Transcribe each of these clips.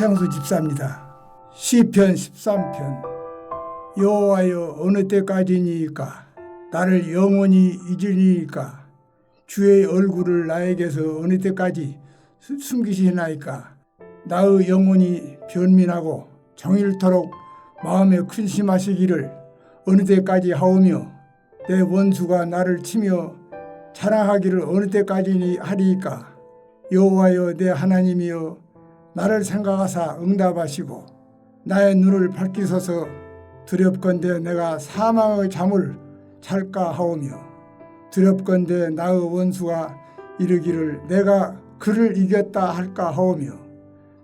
최창수 집사입니다. 시편 13편. 여호와여 어느 때까지니까? 나를 영원히 잊으니까? 주의 얼굴을 나에게서 어느 때까지 수- 숨기시나이까? 나의 영혼이 변민하고 정일토록 마음에 근심하시기를 어느 때까지 하오며 내 원수가 나를 치며 자랑하기를 어느 때까지 하리이까? 여호와여 내 하나님이여 나를 생각하사 응답하시고 나의 눈을 밝히소서 두렵건대 내가 사망의 잠을 잘까 하오며 두렵건대 나의 원수가 이르기를 내가 그를 이겼다 할까 하오며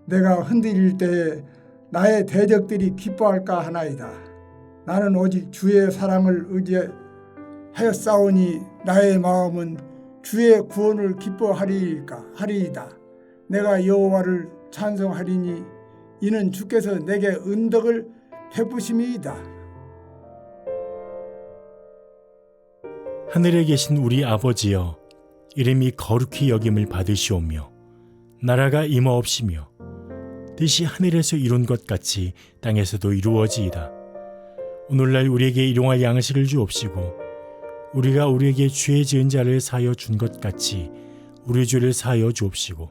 내가 흔들릴 때에 나의 대적들이 기뻐할까 하나이다. 나는 오직 주의 사랑을 의지하였사오니 나의 마음은 주의 구원을 기뻐하리이까 하리이다. 내가 여호와를 찬송하리니 이는 주께서 내게 은덕을 베푸심이이다. 하늘에 계신 우리 아버지여 이름이 거룩히 여김을 받으시오며 나라가 임하옵시며 뜻이 하늘에서 이룬 것 같이 땅에서도 이루어지이다. 오늘날 우리에게 일용할 양식을 주옵시고 우리가 우리에게 죄 지은 자를 사하여 준 것 같이 우리 죄를 사하여 주옵시고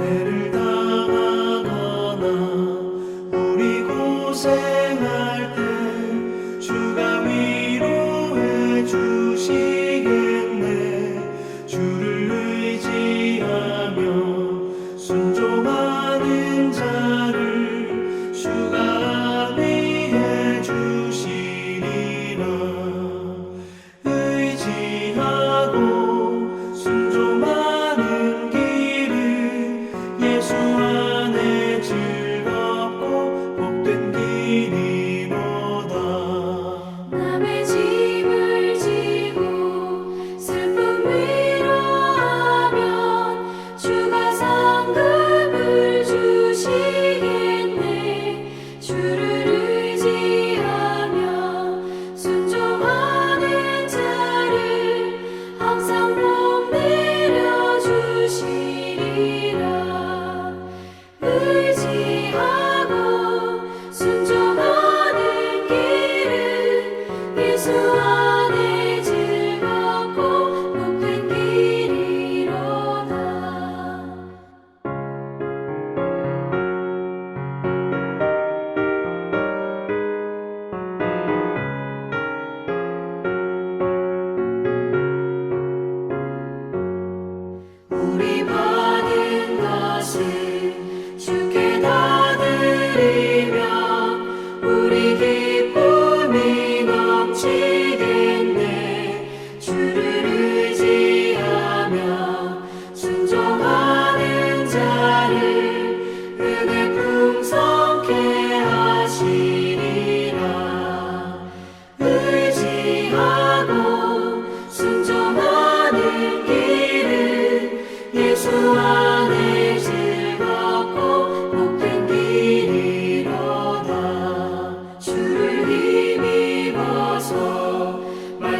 해를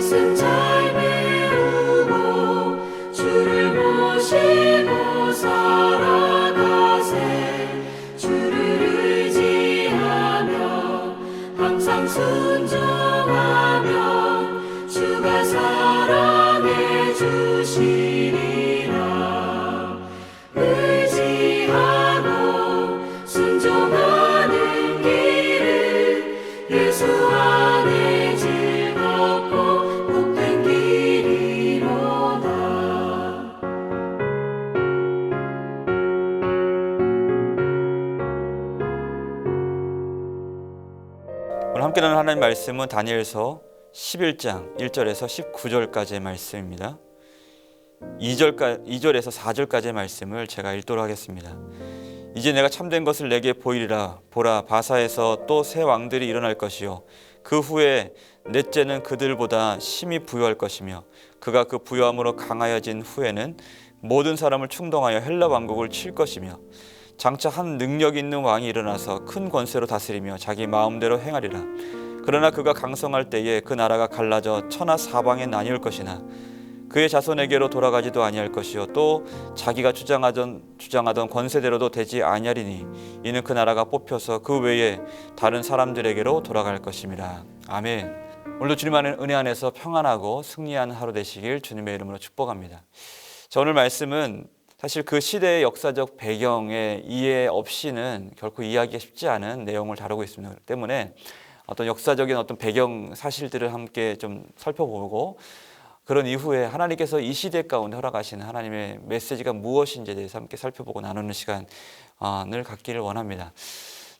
말씀 잘 배우고 주를 모시고 살아가세. 주를 의지하며 항상 순종하면 주가 사랑해 주시 함께 나눈 하나님 말씀은 다니엘서 11장 1절에서 19절까지의 말씀입니다. 2절까, 2절에서 4절까지의 말씀을 제가 읽도록 하겠습니다. 이제 내가 참된 것을 내게 보이리라 보라 바사에서 또 새 왕들이 일어날 것이요 그 후에 넷째는 그들보다 심히 부유할 것이며 그가 그 부유함으로 강하여진 후에는 모든 사람을 충동하여 헬라 왕국을 칠 것이며 장차 한 능력 있는 왕이 일어나서 큰 권세로 다스리며 자기 마음대로 행하리라 그러나 그가 강성할 때에 그 나라가 갈라져 천하 사방에 나뉠 것이나 그의 자손에게로 돌아가지도 아니할 것이요 또 자기가 주장하던 주장하던 권세대로도 되지 아니하리니 이는 그 나라가 뽑혀서 그 외에 다른 사람들에게로 돌아갈 것임이라 아멘. 오늘도 주님 안에 은혜 안에서 평안하고 승리한 하루 되시길 주님의 이름으로 축복합니다. 자, 오늘 말씀은 사실 그 시대의 역사적 배경의 이해 없이는 결코 이해하기가 쉽지 않은 내용을 다루고 있습니다. 때문에 어떤 역사적인 어떤 배경 사실들을 함께 좀 살펴보고 그런 이후에 하나님께서 이 시대 가운데 허락하시는 하나님의 메시지가 무엇인지에 대해서 함께 살펴보고 나누는 시간을 갖기를 원합니다.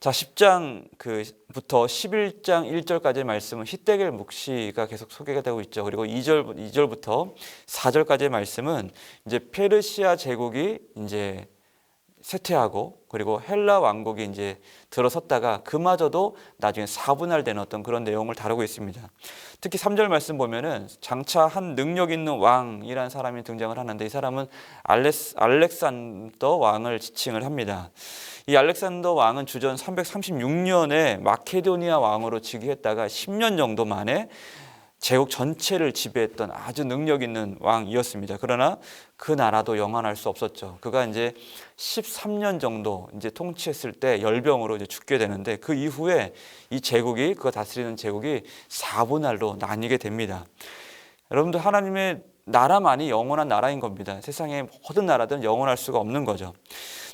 자, 10장 그부터 11장 1절까지의 말씀은 히데겔 묵시가 계속 소개가 되고 있죠. 그리고 2절 2절부터 4절까지의 말씀은 이제 페르시아 제국이 이제 쇠퇴하고 그리고 헬라 왕국이 이제 들어섰다가 그마저도 나중에 사분할되는 어떤 그런 내용을 다루고 있습니다. 특히 3절 말씀 보면은 장차 한 능력 있는 왕이라는 사람이 등장을 하는데 이 사람은 알렉스, 알렉산더 왕을 지칭을 합니다. 이 알렉산더 왕은 주전 336년에 마케도니아 왕으로 즉위했다가 10년 정도 만에 제국 전체를 지배했던 아주 능력 있는 왕이었습니다. 그러나 그 나라도 영원할 수 없었죠. 그가 이제 13년 정도 이제 통치했을 때 열병으로 이제 죽게 되는데 그 이후에 이 제국이 그가 다스리는 제국이 사분할로 나뉘게 됩니다. 여러분들 하나님의 나라만이 영원한 나라인 겁니다. 세상의 모든 나라들은 영원할 수가 없는 거죠.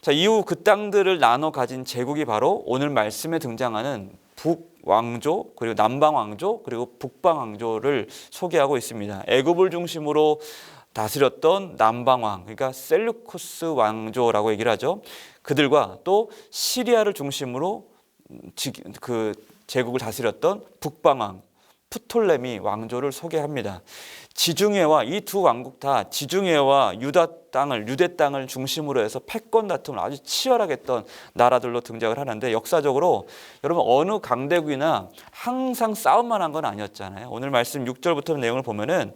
자, 이후 그 땅들을 나눠 가진 제국이 바로 오늘 말씀에 등장하는 북 왕조 그리고 남방 왕조 그리고 북방 왕조를 소개하고 있습니다. 애굽을 중심으로 다스렸던 남방왕 그러니까 셀루쿠스 왕조라고 얘기를 하죠. 그들과 또 시리아를 중심으로 지- 그 제국을 다스렸던 북방왕 프톨레미 왕조를 소개합니다. 지중해와 이 두 왕국 다 지중해와 유다 땅을 유대 땅을 중심으로 해서 패권 다툼을 아주 치열하게 했던 나라들로 등장을 하는데 역사적으로 여러분 어느 강대국이나 항상 싸움만 한 건 아니었잖아요. 오늘 말씀 6절부터 내용을 보면은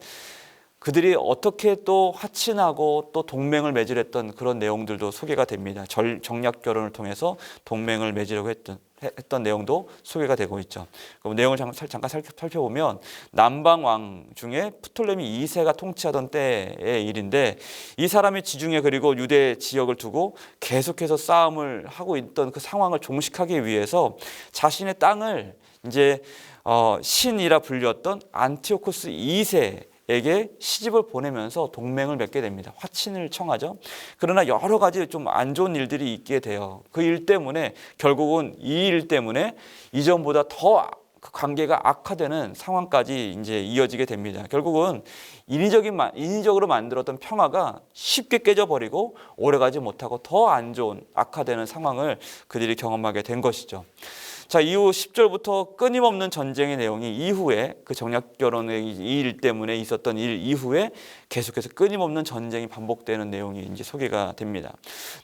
그들이 어떻게 또 화친하고 또 동맹을 맺으랬던 그런 내용들도 소개가 됩니다. 절, 정략 결혼을 통해서 동맹을 맺으려고 했던 했던 내용도 소개가 되고 있죠. 그럼 내용을 잠깐, 살펴보면 남방 왕 중에 프톨레미 2세가 통치하던 때의 일인데 이 사람이 지중해 그리고 유대 지역을 두고 계속해서 싸움을 하고 있던 그 상황을 종식하기 위해서 자신의 땅을 이제 어, 신이라 불렸던 안티오코스 2세 에게 시집을 보내면서 동맹을 맺게 됩니다. 화친을 청하죠. 그러나 여러 가지 좀 안 좋은 일들이 있게 돼요. 그 일 때문에 결국은 이 일 때문에 이전보다 더그 관계가 악화되는 상황까지 이제 이어지게 됩니다. 결국은 인위적인 마- 인위적으로 만들었던 평화가 쉽게 깨져버리고 오래가지 못하고 더 안 좋은 악화되는 상황을 그들이 경험하게 된 것이죠. 자 이후 10절부터 끊임없는 전쟁의 내용이 이후에 그 정략 결혼의 이 일 때문에 있었던 일 이후에 계속해서 끊임없는 전쟁이 반복되는 내용이 이제 소개가 됩니다.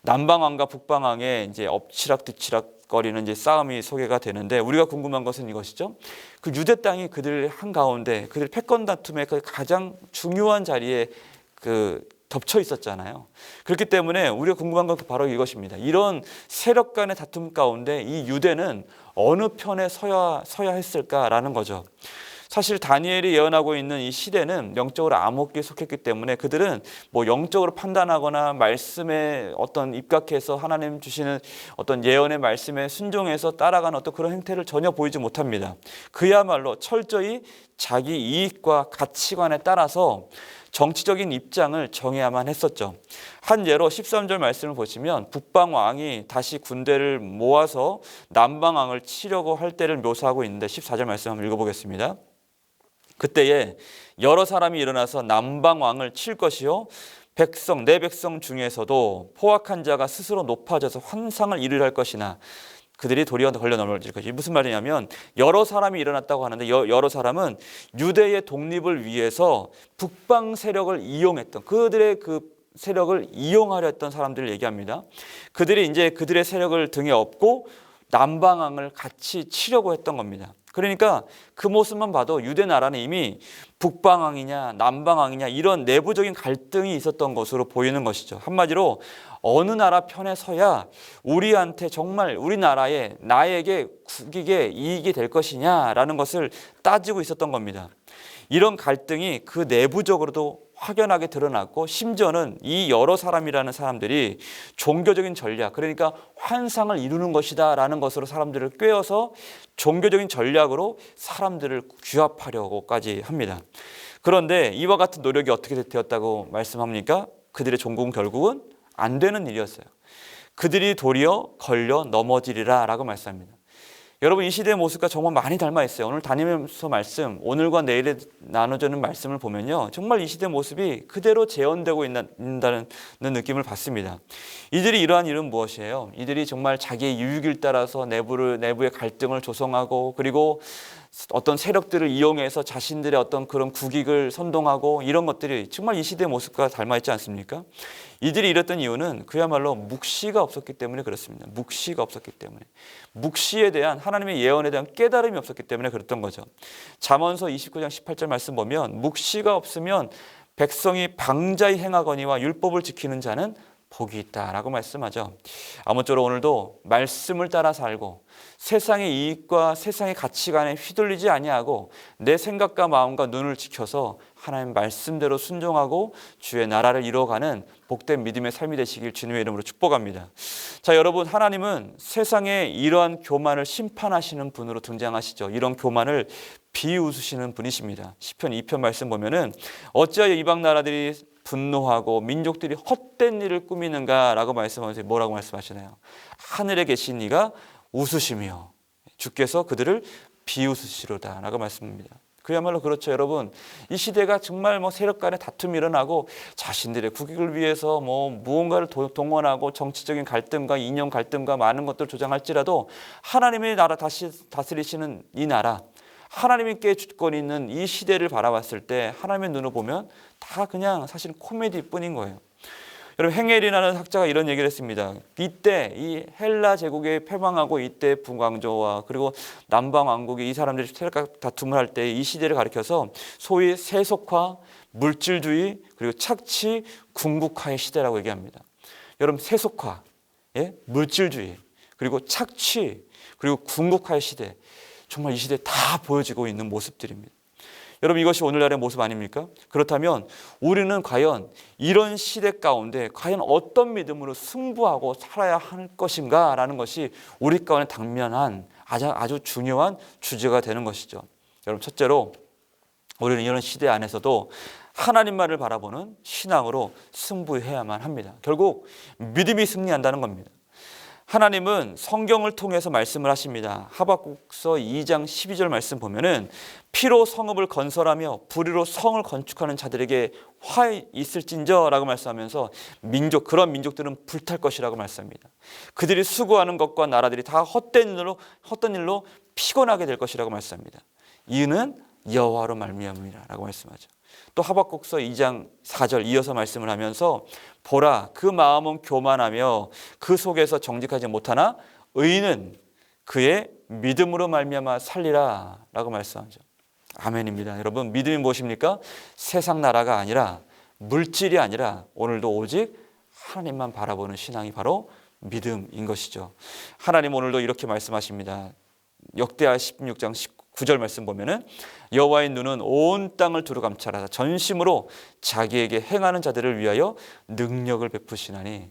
남방왕과 북방왕의 이제 엎치락뒤치락 거리는 이제 싸움이 소개가 되는데 우리가 궁금한 것은 이것이죠. 그 유대 땅이 그들 한 가운데 그들 패권 다툼의 그 가장 중요한 자리에 그 덮쳐 있었잖아요. 그렇기 때문에 우리가 궁금한 건 바로 이것입니다. 이런 세력 간의 다툼 가운데 이 유대는 어느 편에 서야 서야 했을까라는 거죠. 사실 다니엘이 예언하고 있는 이 시대는 영적으로 암흑기에 속했기 때문에 그들은 뭐 영적으로 판단하거나 말씀에 어떤 입각해서 하나님 주시는 어떤 예언의 말씀에 순종해서 따라가는 어떤 그런 행태를 전혀 보이지 못합니다. 그야말로 철저히 자기 이익과 가치관에 따라서 정치적인 입장을 정해야만 했었죠. 한 예로 13절 말씀을 보시면 북방 왕이 다시 군대를 모아서 남방 왕을 치려고 할 때를 묘사하고 있는데 14절 말씀 한번 읽어보겠습니다. 그때에 여러 사람이 일어나서 남방 왕을 칠 것이요 백성 내 백성 중에서도 포악한 자가 스스로 높아져서 환상을 이루할 것이나 그들이 도리어 걸려 넘어질 것이 무슨 말이냐면 여러 사람이 일어났다고 하는데 여, 여러 사람은 유대의 독립을 위해서 북방 세력을 이용했던 그들의 그 세력을 이용하려 했던 사람들을 얘기합니다. 그들이 이제 그들의 세력을 등에 업고 남방항을 같이 치려고 했던 겁니다. 그러니까 그 모습만 봐도 유대 나라는 이미 북방항이냐 남방항이냐 이런 내부적인 갈등이 있었던 것으로 보이는 것이죠. 한마디로 어느 나라 편에 서야 우리한테 정말 우리나라에 나에게 국익에 이익이 될 것이냐라는 것을 따지고 있었던 겁니다. 이런 갈등이 그 내부적으로도 확연하게 드러났고 심지어는 이 여러 사람이라는 사람들이 종교적인 전략 그러니까 환상을 이루는 것이다라는 것으로 사람들을 꿰어서 종교적인 전략으로 사람들을 규합하려고까지 합니다. 그런데 이와 같은 노력이 어떻게 되었다고 말씀합니까? 그들의 종국은 결국은 안 되는 일이었어요. 그들이 도리어 걸려 넘어지리라 라고 말씀합니다. 여러분 이 시대의 모습과 정말 많이 닮아 있어요. 오늘 다니면서 말씀, 오늘과 내일에 나눠주는 말씀을 보면요, 정말 이 시대 모습이 그대로 재현되고 있다는 느낌을 받습니다. 이들이 이러한 일은 무엇이에요? 이들이 정말 자기의 유익을 따라서 내부를 내부의 갈등을 조성하고 그리고 어떤 세력들을 이용해서 자신들의 어떤 그런 국익을 선동하고 이런 것들이 정말 이 시대의 모습과 닮아 있지 않습니까? 이들이 이랬던 이유는 그야말로 묵시가 없었기 때문에 그렇습니다. 묵시가 없었기 때문에 묵시에 대한 하나님의 예언에 대한 깨달음이 없었기 때문에 그랬던 거죠. 잠언서 29장 18절 말씀 보면 묵시가 없으면 백성이 방자히 행하거니와 율법을 지키는 자는 복이 있다라고 말씀하죠. 아무쪼록 오늘도 말씀을 따라 살고 세상의 이익과 세상의 가치관에 휘둘리지 아니하고 내 생각과 마음과 눈을 지켜서 하나님 말씀대로 순종하고 주의 나라를 이루어가는 복된 믿음의 삶이 되시길 주님의 이름으로 축복합니다. 자, 여러분 하나님은 세상에 이러한 교만을 심판하시는 분으로 등장하시죠. 이런 교만을 비웃으시는 분이십니다. 시편 2편 말씀 보면은 어찌하여 이방 나라들이 분노하고 민족들이 헛된 일을 꾸미는가라고 말씀하면서 뭐라고 말씀하시나요? 하늘에 계신 이가 웃으시며 주께서 그들을 비웃으시로다라고 말씀합니다. 그야말로 그렇죠, 여러분. 이 시대가 정말 뭐 세력 간의 다툼이 일어나고 자신들의 국익을 위해서 뭐 무언가를 도- 동원하고 정치적인 갈등과 이념 갈등과 많은 것들을 조장할지라도 하나님의 나라 다시 다스리시는 이 나라 하나님께 주권 있는 이 시대를 바라봤을 때 하나님의 눈으로 보면 다 그냥 사실 코미디뿐인 거예요. 여러분 행엘이라는 학자가 이런 얘기를 했습니다. 이때 이 헬라 제국에 패망하고 이때 북왕조와 그리고 남방 왕국이 이 사람들이 세력 다툼을 할 때 이 시대를 가리켜서 소위 세속화, 물질주의 그리고 착취, 궁극화의 시대라고 얘기합니다. 여러분 세속화, 예? 물질주의 그리고 착취 그리고 궁극화의 시대 정말 이 시대에 다 보여지고 있는 모습들입니다. 여러분 이것이 오늘날의 모습 아닙니까? 그렇다면 우리는 과연 이런 시대 가운데 과연 어떤 믿음으로 승부하고 살아야 할 것인가라는 것이 우리 가운데 당면한 아주, 아주 중요한 주제가 되는 것이죠. 여러분 첫째로 우리는 이런 시대 안에서도 하나님만을 바라보는 신앙으로 승부해야만 합니다. 결국 믿음이 승리한다는 겁니다. 하나님은 성경을 통해서 말씀을 하십니다. 하박국서 2장 12절 말씀 보면은 피로 성읍을 건설하며 불의로 성을 건축하는 자들에게 화 있을진저라고 말씀하면서 민족 그런 민족들은 불탈 것이라고 말씀합니다. 그들이 수고하는 것과 나라들이 다 헛된 일로 헛된 일로 피곤하게 될 것이라고 말씀합니다. 이유는 여호와로 말미암이라라고 말씀하죠. 또 하박국서 2장 4절 이어서 말씀을 하면서 보라 그 마음은 교만하며 그 속에서 정직하지 못하나 의인은 그의 믿음으로 말미암아 살리라라고 말씀하죠. 아멘입니다. 여러분 믿음이 무엇입니까? 세상 나라가 아니라 물질이 아니라 오늘도 오직 하나님만 바라보는 신앙이 바로 믿음인 것이죠. 하나님 오늘도 이렇게 말씀하십니다. 역대하 16장 19 절 말씀 보면은 여호와의 눈은 온 땅을 두루 감찰하사 전심으로 자기에게 행하는 자들을 위하여 능력을 베푸시나니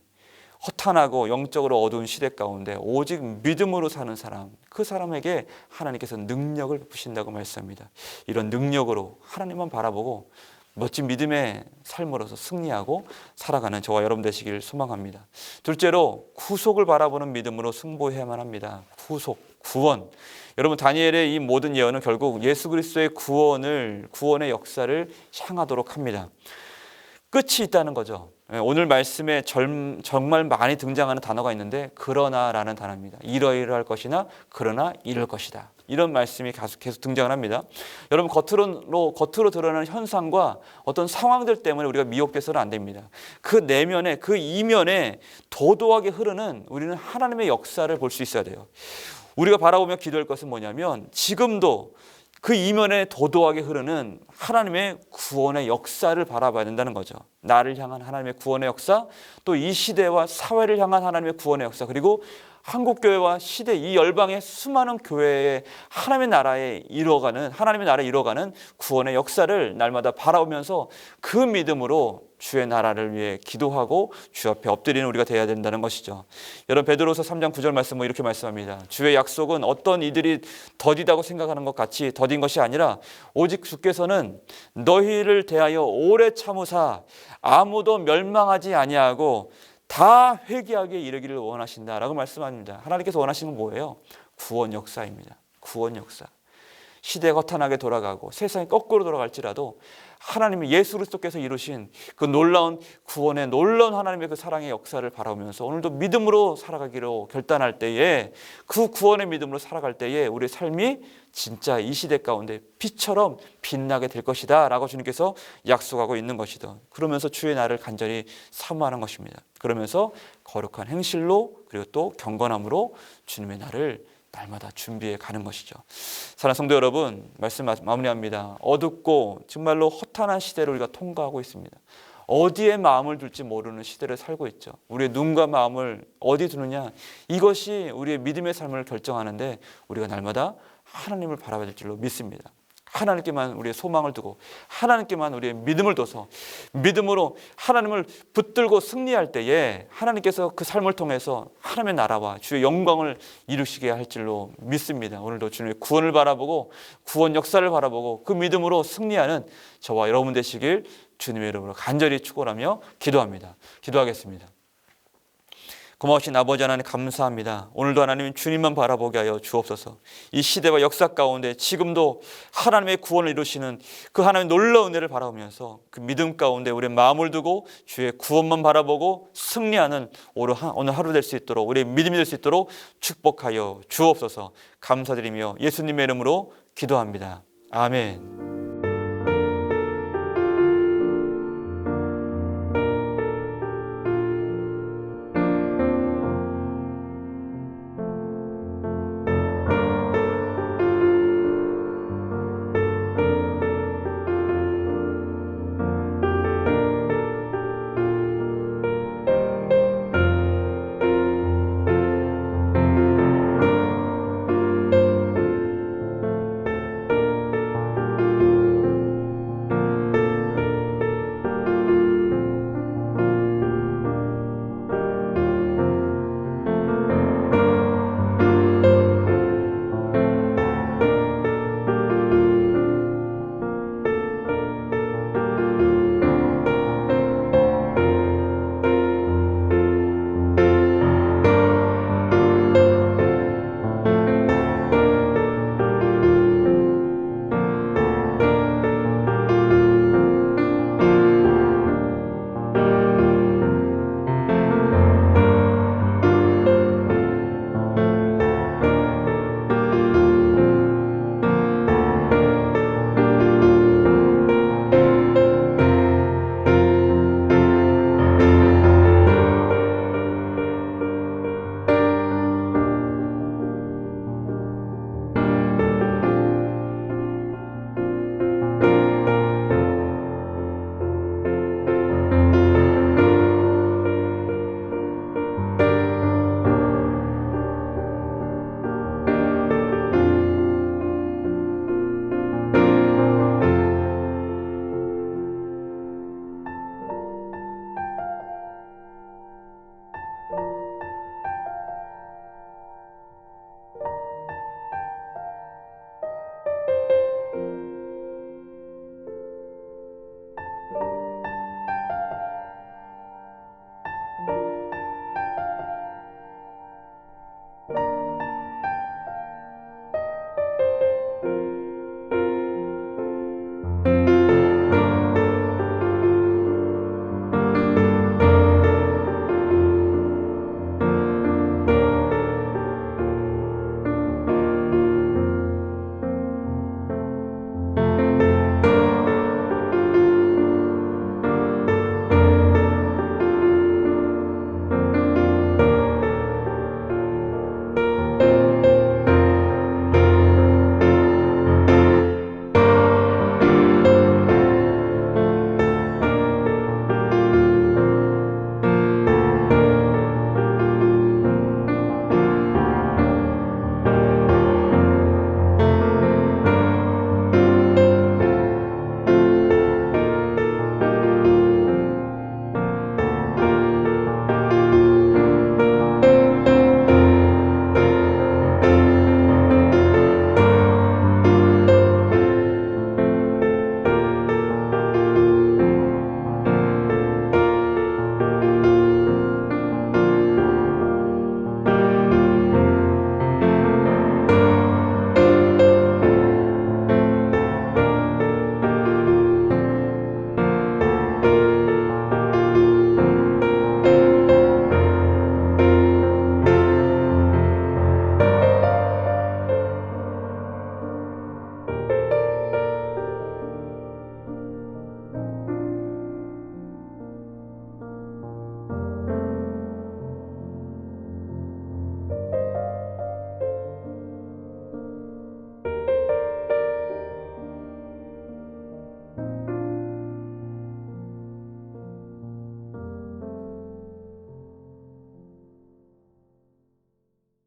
허탄하고 영적으로 어두운 시대 가운데 오직 믿음으로 사는 사람 그 사람에게 하나님께서 능력을 베푸신다고 말씀합니다. 이런 능력으로 하나님만 바라보고 멋진 믿음의 삶으로서 승리하고 살아가는 저와 여러분 되시길 소망합니다. 둘째로 구속을 바라보는 믿음으로 승부해야만 합니다. 구속, 구원. 여러분 다니엘의 이 모든 예언은 결국 예수 그리스도의 구원을 구원의 역사를 향하도록 합니다. 끝이 있다는 거죠. 예, 오늘 말씀에 절- 정말 많이 등장하는 단어가 있는데 그러나라는 단어입니다. 이러이러할 것이나 그러나 이럴 것이다. 이런 말씀이 계속, 계속 등장을 합니다. 여러분 겉으로 겉으로 드러나는 현상과 어떤 상황들 때문에 우리가 미혹돼서는 안 됩니다. 그 내면에 그 이면에 도도하게 흐르는 우리는 하나님의 역사를 볼 수 있어야 돼요. 우리가 바라보며 기도할 것은 뭐냐면 지금도 그 이면에 도도하게 흐르는 하나님의 구원의 역사를 바라봐야 된다는 거죠. 나를 향한 하나님의 구원의 역사, 또 이 시대와 사회를 향한 하나님의 구원의 역사, 그리고 한국 교회와 시대 이 열방의 수많은 교회의 하나님의 나라에 이뤄가는 하나님의 나라에 이뤄가는 구원의 역사를 날마다 바라보면서 그 믿음으로 주의 나라를 위해 기도하고 주 앞에 엎드리는 우리가 되어야 된다는 것이죠. 여러분 베드로서 3장 9절 말씀은 이렇게 말씀합니다. 주의 약속은 어떤 이들이 더디다고 생각하는 것 같이 더딘 것이 아니라 오직 주께서는 너희를 대하여 오래 참으사 아무도 멸망하지 아니하고 다 회개하게 이르기를 원하신다라고 말씀합니다. 하나님께서 원하시는 건 뭐예요? 구원 역사입니다. 구원 역사. 시대가 허탄하게 돌아가고 세상이 거꾸로 돌아갈지라도 하나님의 예수 그리스도께서 이루신 그 놀라운 구원의 놀라운 하나님의 그 사랑의 역사를 바라보면서 오늘도 믿음으로 살아가기로 결단할 때에 그 구원의 믿음으로 살아갈 때에 우리의 삶이 진짜 이 시대 가운데 빛처럼 빛나게 될 것이다 라고 주님께서 약속하고 있는 것이다. 그러면서 주의 날을 간절히 사모하는 것입니다. 그러면서 거룩한 행실로 그리고 또 경건함으로 주님의 날을 날마다 준비해 가는 것이죠. 사랑하는 성도 여러분, 말씀 마- 마무리합니다. 어둡고 정말로 허탄한 시대를 우리가 통과하고 있습니다. 어디에 마음을 둘지 모르는 시대를 살고 있죠. 우리의 눈과 마음을 어디 두느냐 이것이 우리의 믿음의 삶을 결정하는데 우리가 날마다 하나님을 바라봐야 될 줄로 믿습니다. 하나님께만 우리의 소망을 두고 하나님께만 우리의 믿음을 둬서 믿음으로 하나님을 붙들고 승리할 때에 하나님께서 그 삶을 통해서 하나님의 나라와 주의 영광을 이루시게 할 줄로 믿습니다. 오늘도 주님의 구원을 바라보고 구원 역사를 바라보고 그 믿음으로 승리하는 저와 여러분 되시길 주님의 이름으로 간절히 축원하며 기도합니다. 기도하겠습니다. 고마우신 아버지 하나님 감사합니다. 오늘도 하나님 주님만 바라보게 하여 주옵소서. 이 시대와 역사 가운데 지금도 하나님의 구원을 이루시는 그 하나님의 놀라운 은혜를 바라보면서 그 믿음 가운데 우리의 마음을 두고 주의 구원만 바라보고 승리하는 오늘 하루 될 수 있도록 우리의 믿음이 될 수 있도록 축복하여 주옵소서. 감사드리며 예수님의 이름으로 기도합니다. 아멘.